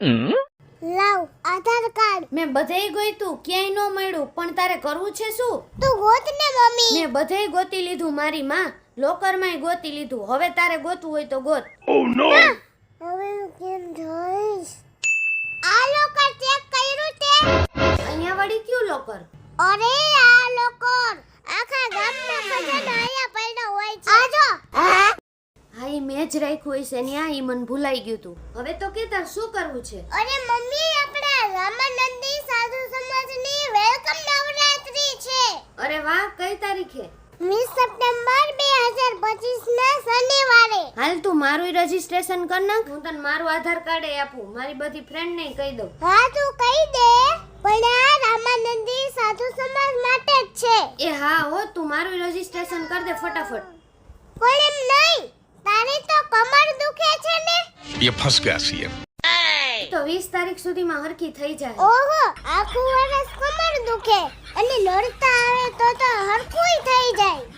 લાવ આધાર કાર્ડ. મેં બધે ગોઈતું ક્યાંય નો મળ્યું પણ તારે કરવું છે શું? તું ગોત ને મમ્મી. મેં બધે ગોતી લીધું મારી માં લોકરમાં ગોતી લીધું. હવે તારે ગોતવું હોય તો ગોત. Oh, ઓ નો હવે હું કેમ જોઈશ? આ લોકર ચેક કર્યું તે અહીંયા વળી ક્યું લોકર? અરે આ લોકર. જ રાખ્યું હશે ઈ મને ભૂલાઈ ગયું તું. હવે તો કે તાર શું કરવું છે? અરે મમ્મી આપણે રામાનંદી સાધુ સમાજની વેલકમ નવરાત્રી છે. અરે વાહ કઈ તારીખે? 20 સપ્ટેમ્બર 2025 ના શનિવારે. હાલ તું મારું રજીસ્ટ્રેશન કર નાખ હું તને મારું આધાર કાર્ડ એ આપું મારી બધી ફ્રેન્ડ ને કહી દઉં. હા તું કહી દે પણ આ રામાનંદી સાધુ સમાજ માટે જ છે. એ હા હો તું મારું રજીસ્ટ્રેશન કર દે ફટાફટ પણ એમ નહીં તારી તો કમર દુખે છે ને ये फंस गया सीएम તો 20 તારીખ સુધીમાં હરખી થઈ જાય ઓહો આખું વર્ષ કમર દુખે અને લડતા આવે તો તો હરખુંય થઈ જાય